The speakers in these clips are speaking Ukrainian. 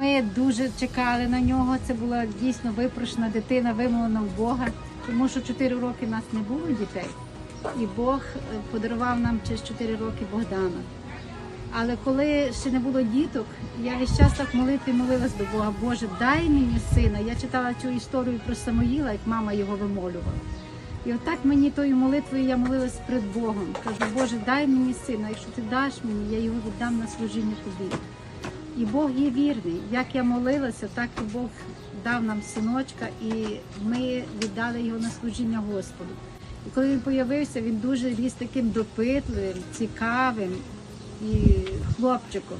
Ми дуже чекали на нього. Це була дійсно випрошена дитина, вимолена в Бога, тому що 4 роки нас не було дітей. І Бог е, подарував нам через 4 роки Богдана. Але коли ще не було діток, я весь час так молитві молилась до Бога, Боже, дай мені сина. Я читала цю історію про Самоїла, як мама його вимолювала. І отак мені тою молитвою я молилась перед Богом. Кажу, Боже, дай мені сина, якщо ти даш мені, я його віддам на служіння тобі. І Бог є вірний. Як я молилася, так і Бог дав нам синочка, і ми віддали його на служіння Господу. І коли він появився, він дуже ріс таким допитливим, цікавим і хлопчиком.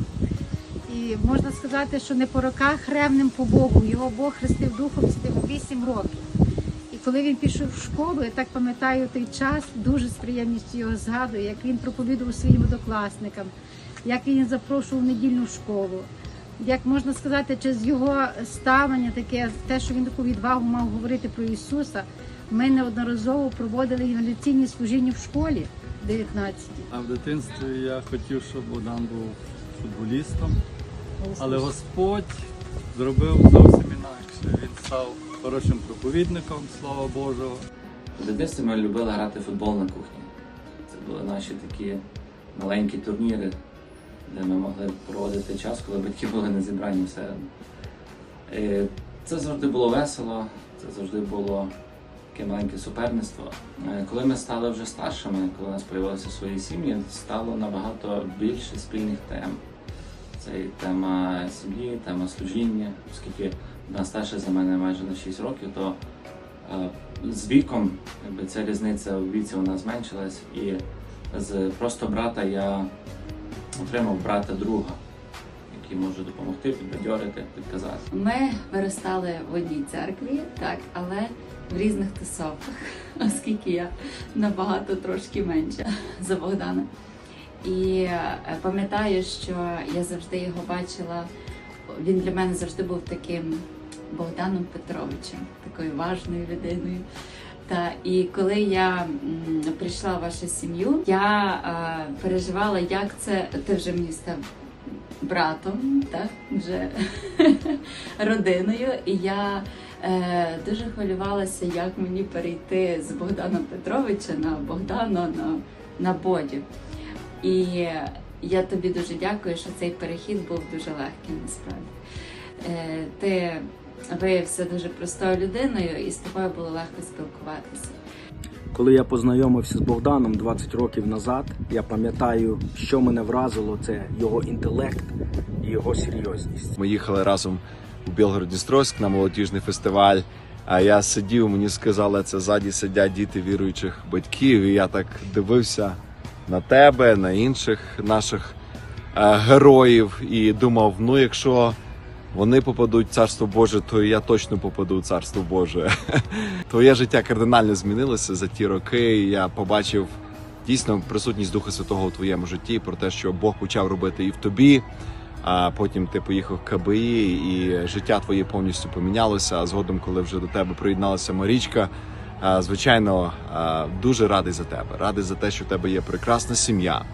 І можна сказати, що не по роках ревним по Богу. Його Бог хрестив духом з тим 8 років. І коли він пішов в школу, я так пам'ятаю той час, дуже з приємністю його згадую, як він проповідував своїм однокласникам, як він запрошував в недільну школу. Як можна сказати, через його ставлення, таке те, що він таку відвагу мав говорити про Ісуса, ми неодноразово проводили інвалідційні служіння в школі 19. А в дитинстві я хотів, щоб Богдан був футболістом, але Господь зробив зовсім інакше. Він став хорошим проповідником, слава Божого. В дитинстві ми любили грати в футбол на кухні. Це були наші такі маленькі турніри, де ми могли проводити час, коли батьки були на зібранні всередину. І Це завжди було весело, це завжди було таке маленьке суперництво. Е, Коли ми стали вже старшими, коли у нас з'явилися свої сім'ї, стало набагато більше спільних тем. Це і тема сім'ї, тема служіння, оскільки вона старша за мене майже на 6 років, то е, з віком якби, ця різниця в віці вона зменшилась, і з просто брата я отримав брата друга, який може допомогти, підбадьорити, підказати. Ми виростали в одній церкві, так, але в різних тусовках, оскільки я набагато трошки менша за Богдана. І е, пам'ятаю, що я завжди його бачила. Він для мене завжди був таким Богданом Петровичем, такою важною людиною. Та і коли я прийшла в вашу сім'ю, я е, переживала, як це ти вже мені став братом, так вже родиною. І я е, дуже хвилювалася, як мені перейти з Богдана Петровича на Богдана на, на Бодю. І я тобі дуже дякую, що цей перехід був дуже легким насправді. Е, ти виявився дуже простою людиною, і з тобою було легко спілкуватися. Коли я познайомився з Богданом 20 років назад, я пам'ятаю, що мене вразило, це його інтелект і його серйозність. Ми їхали разом у Білгород-Дністровськ на молодіжний фестиваль. А я сидів, мені сказали, це ззаді сидять діти віруючих батьків. І я так дивився на тебе, на інших наших е, героїв, і думав: ну, якщо вони попадуть в царство Боже, то і я точно попаду в царство Боже. Твоє життя кардинально змінилося за ті роки. і Я побачив дійсно присутність Духа Святого у твоєму житті, про те, що Бог почав робити і в тобі. А потім ти поїхав в КБІ, і життя твоє повністю помінялося. А згодом, коли вже до тебе приєдналася Марічка, звичайно, дуже радий за тебе. Радий за те, що в тебе є прекрасна сім'я,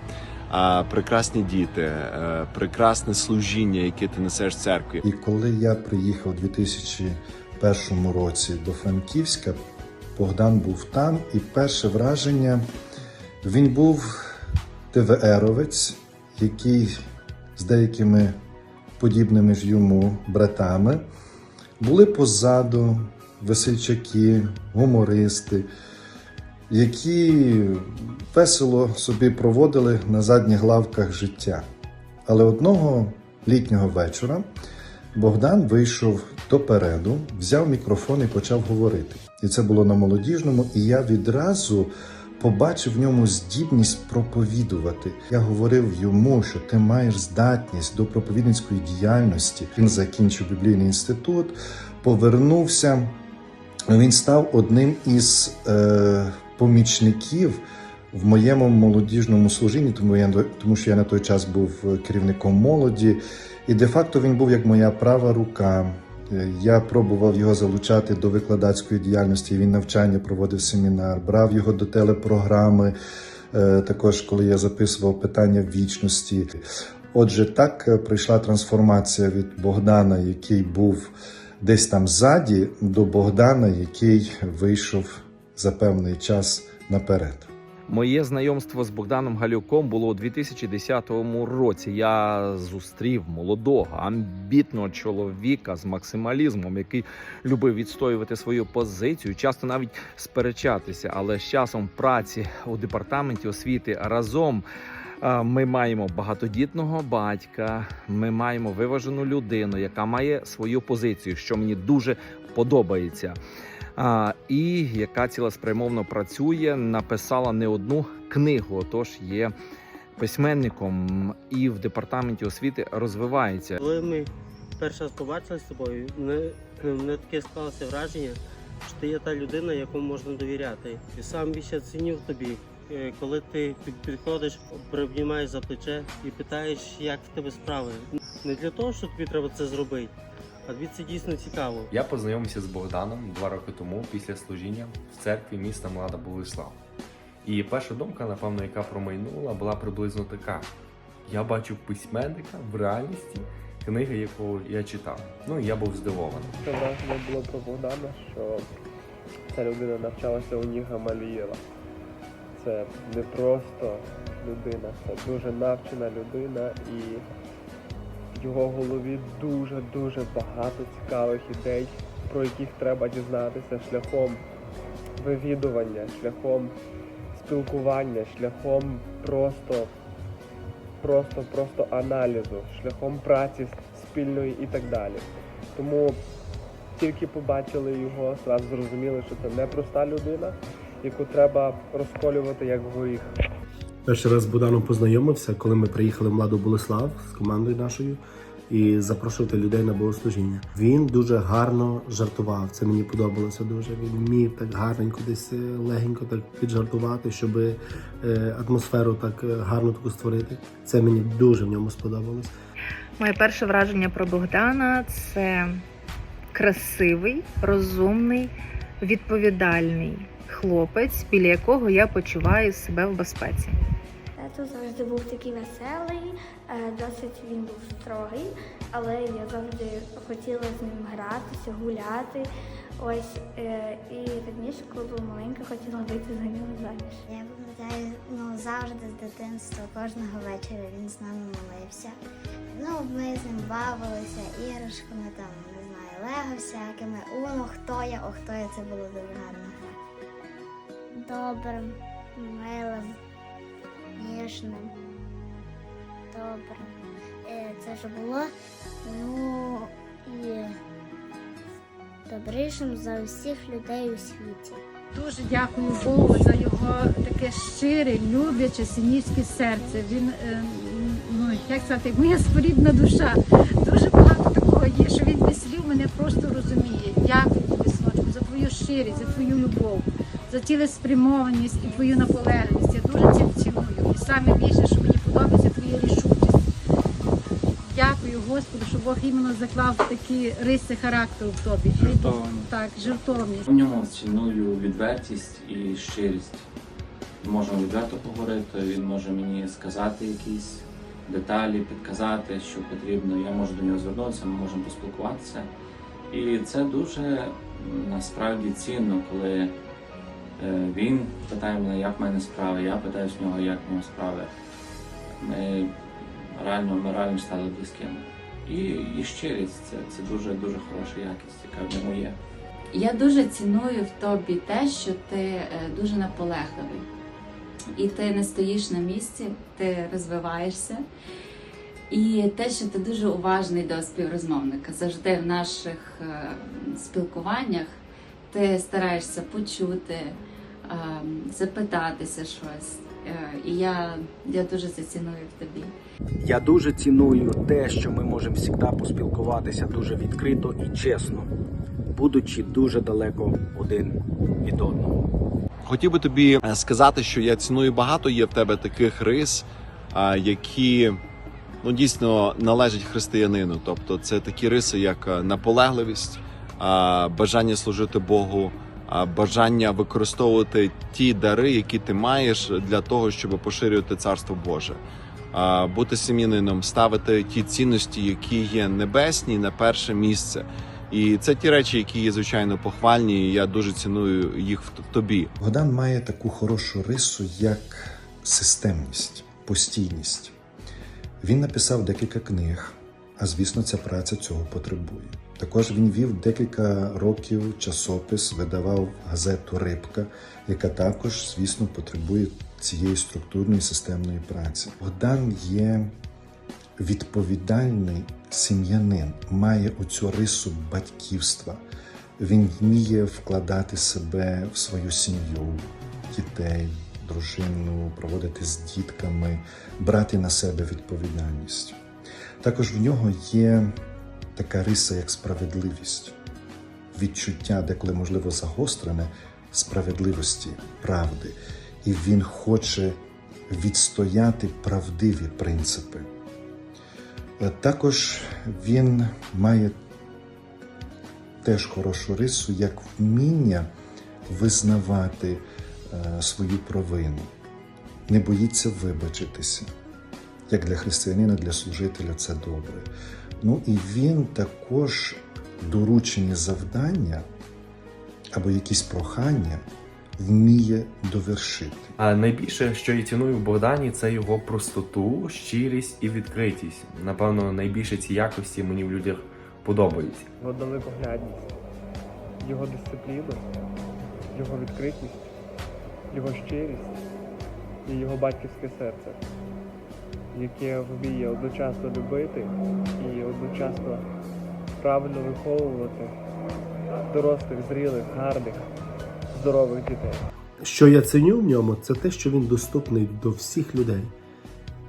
а, прекрасні діти, е, прекрасне служіння, яке ти несеш в церкві. І коли я приїхав у 2001 році до Франківська, Богдан був там, і перше враження він був ТВРовець, який з деякими подібними ж йому братами були позаду весельчаки, гумористи, які весело собі проводили на задніх лавках життя. Але одного літнього вечора Богдан вийшов допереду, взяв мікрофон і почав говорити. І це було на молодіжному, і я відразу побачив в ньому здібність проповідувати. Я говорив йому, що ти маєш здатність до проповідницької діяльності. Він закінчив біблійний інститут, повернувся. Він став одним із е, помічників в моєму молодіжному служінні, тому я тому що я на той час був керівником молоді, і де-факто він був як моя права рука. Е, Я пробував його залучати до викладацької діяльності. Він навчання проводив семінар, брав його до телепрограми. е, Також коли я записував питання вічності. Отже, так е, прийшла трансформація від Богдана, який був десь там ззаді, до Богдана, який вийшов за певний час наперед. Моє знайомство з Богданом Галюком було у 2010 році. Я зустрів молодого, амбітного чоловіка з максималізмом, який любив відстоювати свою позицію, часто навіть сперечатися. Але з часом праці у департаменті освіти разом. Ми маємо багатодітного батька, ми маємо виважену людину, яка має свою позицію, що мені дуже подобається а, і яка цілеспрямовно працює, написала не одну книгу, отож є письменником і в департаменті освіти розвивається. Коли ми перший раз побачилися з тобою, мене, мене таке склалося враження, що ти є та людина, яку можна довіряти. І сам більше цінів тобі, е, коли ти під- підходиш, приобнімаєш за плече і питаєш, як в тебе справи. Не для того, що тобі треба це зробити, а це дійсно цікаво. Я познайомився з Богданом два роки тому після служіння в церкві міста Млада Болеслав. І перша думка, напевно, яка промайнула, була приблизно така: я бачу письменника в реальності, книги, яку я читав. Ну і я був здивований. Це враження було про Богдана, що ця людина навчалася у Ніга Малієва. Це не просто людина, це дуже навчена людина і його голові дуже-дуже багато цікавих ідей, про яких треба дізнатися шляхом вивідування, шляхом спілкування, шляхом просто, просто, просто аналізу, шляхом праці спільної і так далі. Тому тільки побачили його, зразу зрозуміли, що це непроста людина, яку треба розколювати як горіх. Перший раз з Богданом познайомився, коли ми приїхали в Младу Болеслав з командою нашою і запрошувати людей на богослужіння. Він дуже гарно жартував. Це мені подобалося дуже. Він вмів так гарненько, десь е, легенько так піджартувати, щоб е, атмосферу так е, гарно таку створити. Це мені дуже в ньому сподобалось. Моє перше враження про Богдана це красивий, розумний, відповідальний хлопець, біля якого я почуваю себе в безпеці. Тато завжди був такий веселий, е, досить він був строгий, але я завжди хотіла з ним гратися, гуляти. Ось е, і раніше, коли була маленька, хотіла вийти за нього заміж. Я пам'ятаю, ну завжди з дитинства кожного вечора він з нами молився. Ну, ми з ним бавилися, іграшками там, не знаю, лего всякими. Уно, хто я, о, хто я, це було дуже гарна гра. Добрим, милим, ніжним. Добрим. Е, Це ж було, ну і добрішим за усіх людей у світі. Дуже дякую Богу за його таке щире, любляче, синівське серце. Він, е, ну як сказати, моя спорідна душа. Дуже багато такого є, що він без слів мене просто розуміє. Дякую тобі, синочку, за твою щирість, за твою любов, за цілеспрямованість і твою наполегливість. Дуже це ціную. І саме більше, що мені подобається, твоя рішучість. Дякую Господу, що Бог іменно заклав такі риси характеру в тобі. Жертовність. Так, жертовність. У ньому ціную відвертість і щирість. Можемо відверто поговорити, він може мені сказати якісь деталі, підказати, що потрібно. Я можу до нього звернутися, ми можемо поспілкуватися. І це дуже насправді цінно, коли він питає мене, як в мене справи, я питаю з нього, як в нього справи. Ми реально, ми реально стали близькими. І, і щирість це, це дуже дуже хороша якість, яка в ньому є. Я дуже ціную в тобі те, що ти е, дуже наполегливий. І ти не стоїш на місці, ти розвиваєшся. І те, що ти дуже уважний до співрозмовника. Завжди в наших е, спілкуваннях ти стараєшся почути, е, запитатися щось. Е, І я, я дуже це ціную в тобі. Я дуже ціную те, що ми можемо завжди поспілкуватися дуже відкрито і чесно, будучи дуже далеко один від одного. Хотів би тобі е, сказати, що я ціную багато є в тебе таких рис, які ну дійсно належать християнину. Тобто, це такі риси, як е, наполегливість, бажання служити Богу, бажання використовувати ті дари, які ти маєш для того, щоб поширювати царство Боже. бути сім'янином, ставити ті цінності, які є небесні, на перше місце. І це ті речі, які є звичайно похвальні. і Я дуже ціную їх в тобі. Богдан має таку хорошу рису, як системність, постійність. Він написав декілька книг, а звісно, ця праця цього потребує. Також він вів декілька років часопис, видавав газету Рибка, яка також, звісно, потребує цієї структурної системної праці. Богдан є відповідальний сім'янин, має оцю рису батьківства. Він вміє вкладати себе в свою сім'ю, дітей, дружину, проводити з дітками, брати на себе відповідальність. Також в нього є така риса, як справедливість, відчуття, деколи, можливо, загострене справедливості, правди. І він хоче відстояти правдиві принципи. Е, Також він має теж хорошу рису, як вміння визнавати е, свою провину, не боїться вибачитися. Як для християнина, для служителя це добре. Ну і він також доручені завдання або якісь прохання вміє довершити. А найбільше, що я ціную в Богдані, це його простоту, щирість і відкритість. Напевно, найбільше ці якості мені в людях подобаються. Його далекоглядність, його дисципліна, його відкритість, його щирість і його батьківське серце, яке вміє одночасно любити і одночасно правильно виховувати дорослих, зрілих, гарних, здорових дітей. Що я ценю в ньому, це те, що він доступний до всіх людей.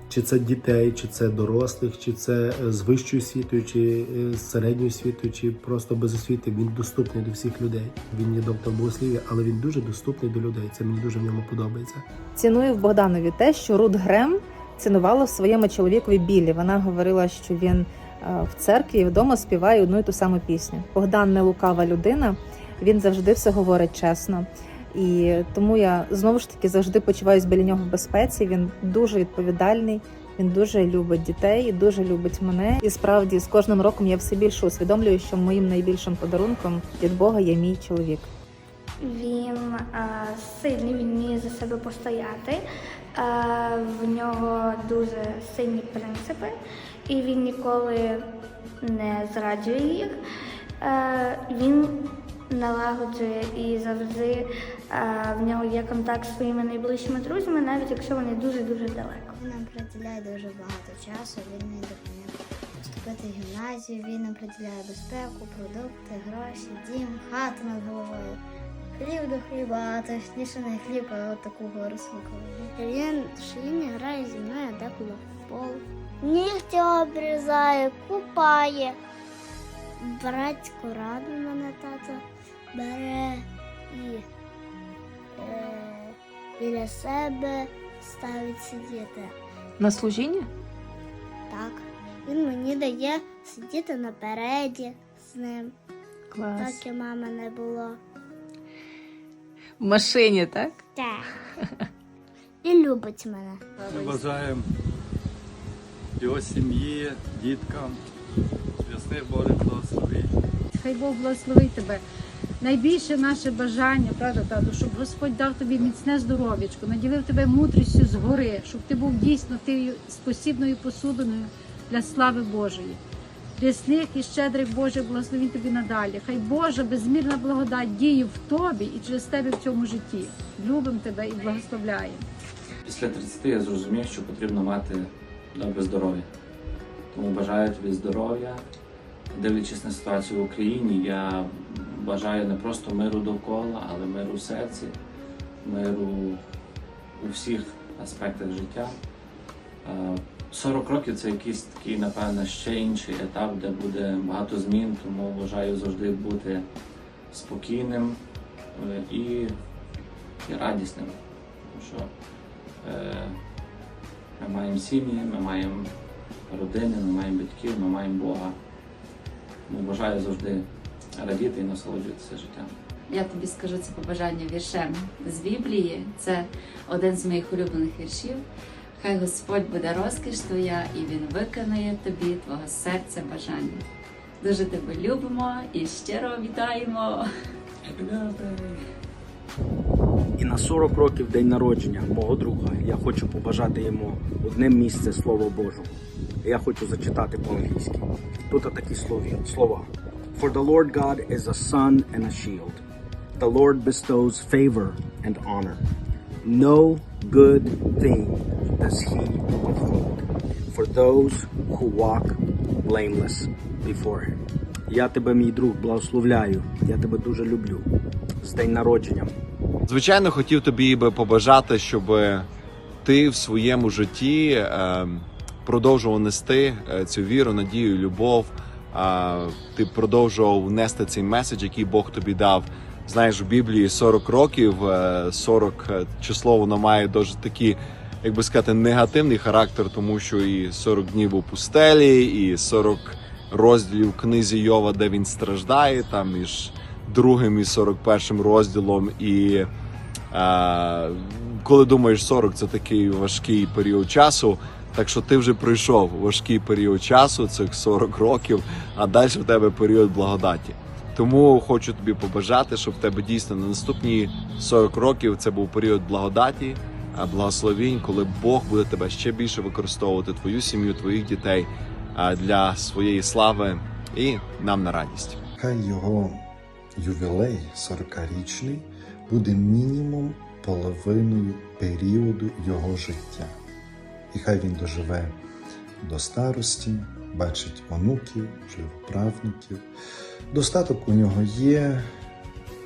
Чи це дітей, чи це дорослих, чи це е, з вищою освітою, чи е, з середньою освітою, чи просто без освіти. Він доступний до всіх людей. Він є доктор богослів'я, але він дуже доступний до людей. Це мені дуже в ньому подобається. Ціную в Богданові те, що Рут Грем цінувала в своєму чоловікові Біллі. Вона говорила, що він е, в церкві вдома співає одну і ту саму пісню. Богдан не лукава людина, він завжди все говорить чесно. І тому я знову ж таки завжди почуваюся біля нього в безпеці. Він дуже відповідальний, він дуже любить дітей, дуже любить мене. І справді з кожним роком я все більше усвідомлюю, що моїм найбільшим подарунком від Бога є мій чоловік. Він е, сильний, він вміє за себе постояти. Е, в нього дуже сильні принципи, і він ніколи не зраджує їх. Е, він налагоджує і завжди е, в нього є контакт з своїми найближчими друзями, навіть якщо вони дуже-дуже далеко. Він нам приділяє дуже багато часу, він мені допоміг вступити в гімназію, він нам приділяє безпеку, продукти, гроші, дім, хату над головою. Хліб до хліба, а точніше не хліб, а от таку гору смакову. Він Шиїні грає зі мною деколи в пол. Нігті обрізає, купає. Братську раду мене тато бере і е, біля себе ставить сидіти. На служіння? Так. Він мені дає сидіти напереді з ним. Клас. Так і мами не було. В машині, так? Так. І любить мене. Ми бажаємо його сім'ї, діткам, ясних Божих благословень. Хай Бог благословить тебе. Найбільше наше бажання, правда, тату, щоб Господь дав тобі міцне здоров'ячко, наділив тебе мудрістю згори, щоб ти був дійсно тією спосібною посудиною для слави Божої. Рясних і щедрих Божих благословень тобі надалі. Хай Божа безмірна благодать діє в тобі і через тебе в цьому житті. Любимо тебе і благословляємо. Після 30 я зрозумів, що потрібно мати добре здоров'я. Тому бажаю тобі здоров'я. Дивлячись на ситуацію в Україні, я бажаю не просто миру довкола, але миру в серці, миру у всіх аспектах життя. Е, 40 років це якийсь такий, напевно, ще інший етап, де буде багато змін, тому бажаю завжди бути спокійним е, і, і радісним. Тому що е, ми маємо сім'ї, ми маємо родини, ми маємо батьків, ми маємо Бога. Тому бажаю завжди радіти і насолоджуватися життям. Я тобі скажу це побажання віршем з Біблії. Це один з моїх улюблених віршів. Хай Господь буде розкіш твоя, і Він виконає тобі твого серця бажання. Дуже тебе любимо і щиро вітаємо! І на 40 років день народження мого друга я хочу побажати йому одне місце Слова Божого. Я хочу зачитати по-англійськи. Тут такі слова. For the Lord God is a sun and a shield. The Lord bestows favor and honor. No good thing does he withhold for those who walk blameless before him. Я тебе, мій друг, благословляю. Я тебе дуже люблю. З день народження. Звичайно, хотів тобі би побажати, щоб ти в своєму житті е, продовжував нести е, цю віру, надію, любов. е, Ти продовжував нести цей меседж, який Бог тобі дав. Знаєш, в Біблії 40 років, е, 40 е, число воно має дуже такий, як би сказати, негативний характер, тому що і 40 днів у пустелі, і 40 розділів книзі Йова, де він страждає, там між другим і 41 розділом. І е, коли думаєш 40, це такий важкий період часу. Так що ти вже пройшов важкий період часу, цих 40 років, а далі в тебе період благодаті. Тому хочу тобі побажати, щоб в тебе дійсно на наступні 40 років це був період благодаті, благословінь, коли Бог буде тебе ще більше використовувати, твою сім'ю, твоїх дітей для своєї слави і нам на радість. Хай його ювілей 40-річний буде мінімум половиною періоду його життя. І хай він доживе до старості, бачить онуків, правнуків. Достаток у нього є,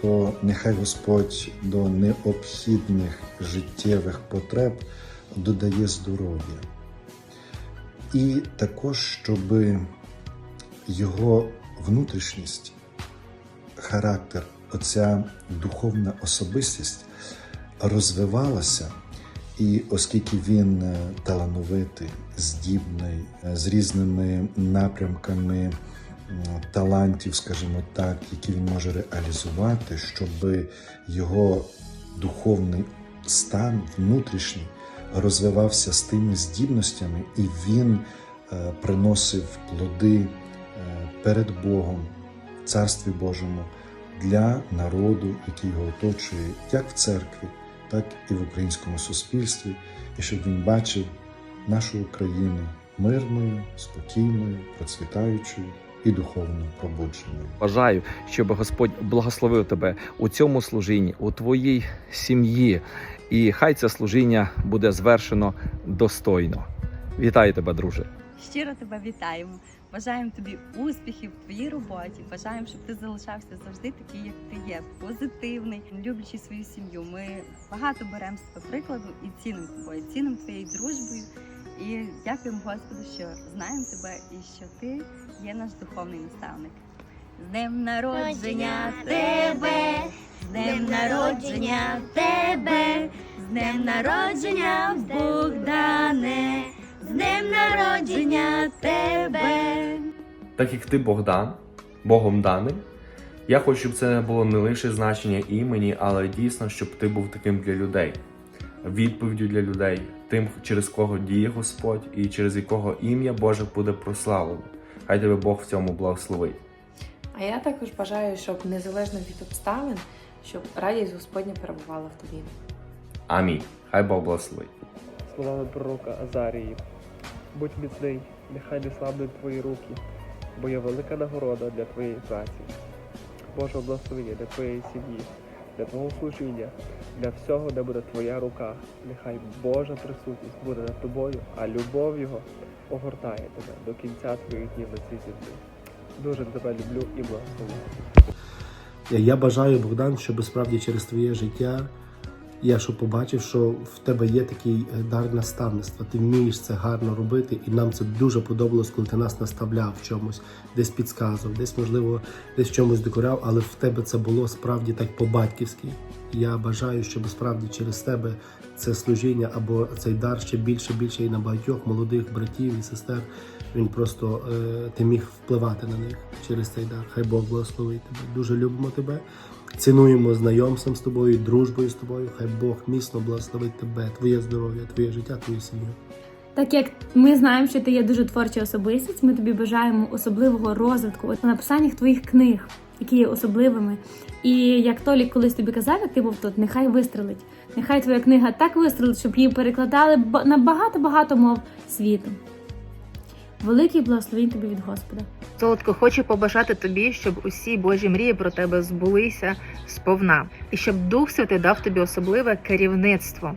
то нехай Господь до необхідних життєвих потреб додає здоров'я. І також, щоб його внутрішність, характер, оця духовна особистість розвивалася. І оскільки він е, талановитий, здібний, е, з різними напрямками талантів, скажімо так, які він може реалізувати, щоб його духовний стан внутрішній розвивався з тими здібностями, і він е, приносив плоди е, перед Богом, Царстві Божому для народу, який його оточує, як в церкві, так і в українському суспільстві, і щоб він бачив нашу Україну мирною, спокійною, процвітаючою і духовно пробудженою. Бажаю, щоб Господь благословив тебе у цьому служінні, у твоїй сім'ї, і хай це служіння буде звершено достойно. Вітаю тебе, друже. Щиро тебе вітаємо. Бажаємо тобі успіхів в твоїй роботі. Бажаємо, щоб ти залишався завжди такий, як ти є, позитивний, люблячи свою сім'ю. Ми багато беремо з тебе прикладу і цінимо тобою, цінимо твоєю дружбою. І дякуємо Господу, що знаємо тебе і що ти є наш духовний наставник. З днем народження тебе, з днем народження тебе, з днем народження Богдане, з днем народження тебе. Так як ти Богдан, Богом даний, я хочу, щоб це не було не лише значення імені, але дійсно, щоб ти був таким для людей, відповіддю для людей, тим, через кого діє Господь і через якого ім'я Боже буде прославлено. Хай тебе Бог в цьому благословить. А я також бажаю, щоб незалежно від обставин, щоб радість Господня перебувала в тобі. Амінь. Хай Бог благословить. словами пророка Азарії. Будь міцний, нехай не слабнуть твої руки, бо є велика нагорода для твоєї праці. Боже благословення для твоєї сім'ї, для твого служіння, для всього, де буде твоя рука. Нехай Божа присутність буде над тобою, а любов Його огортає тебе до кінця твоїх днів на цій землі. Дуже тебе люблю і благословляю. Я бажаю, Богдан, щоб справді через твоє життя я що побачив, що в тебе є такий е, дар наставництва. Ти вмієш це гарно робити, і нам це дуже подобалось, коли ти нас наставляв в чомусь, десь підказував, десь, можливо, десь в чомусь докоряв, але в тебе це було справді так по-батьківськи. Я бажаю, щоб справді через тебе це служіння або цей дар ще більше, більше і на багатьох молодих братів і сестер. Він просто е, ти міг впливати на них через цей дар. Хай Бог благословить тебе. Дуже любимо тебе. Цінуємо знайомством з тобою, дружбою з тобою. Хай Бог міцно благословить тебе, твоє здоров'я, твоє життя, твою сім'ю. Так як ми знаємо, що ти є дуже творча особистість, ми тобі бажаємо особливого розвитку от, написаннях твоїх книг, які є особливими. І як Толік колись тобі казав, як ти був тут, нехай вистрелить. Нехай твоя книга так вистрелить, щоб її перекладали на багато-багато мов світу. Великий благословінь тобі від Господа. Солодко, хочу побажати тобі, щоб усі Божі мрії про тебе збулися сповна, і щоб Дух Святий дав тобі особливе керівництво,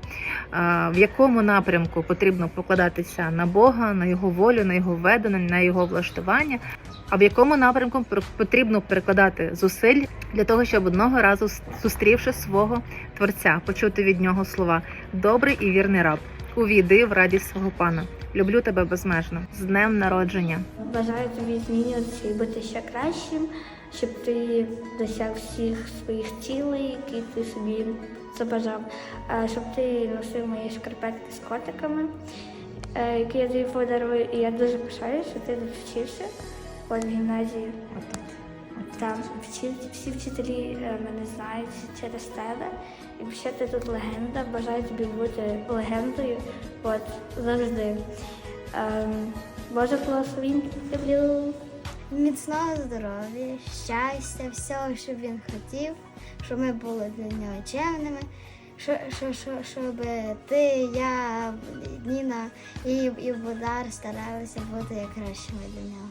в якому напрямку потрібно покладатися на Бога, на його волю, на його ведення, на його влаштування, а в якому напрямку потрібно перекладати зусиль для того, щоб одного разу, зустрівши свого творця, почути від нього слова Добрий і вірний раб. Увійди в радість свого пана. Люблю тебе безмежно. З днем народження. Бажаю тобі змінюватися і бути ще кращим, щоб ти досяг всіх своїх цілей, які ти собі забажав, щоб ти носив мої шкарпетки з котиками, е, які я тобі подарую. І я дуже пишаюся, що ти тут вчився от в гімназії. Там всі, всі вчителі е, мене знають через тебе. І ще ти тут легенда. Бажаю тобі бути легендою. От завжди. Ем, Боже благословінь, люблю. Міцного здоров'я, щастя, всього, що він хотів, щоб ми були для нього чемними, що, що, що, щоб ти, я, Ніна і, і Бодар старалися бути як кращими для нього.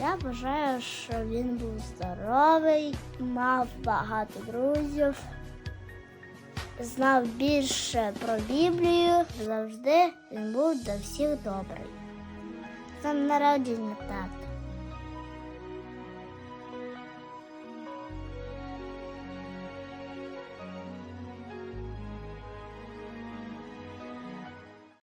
Я бажаю, щоб він був здоровий, мав багато друзів, знав більше про Біблію. Завжди він був до всіх добрий. Днем народження, тато.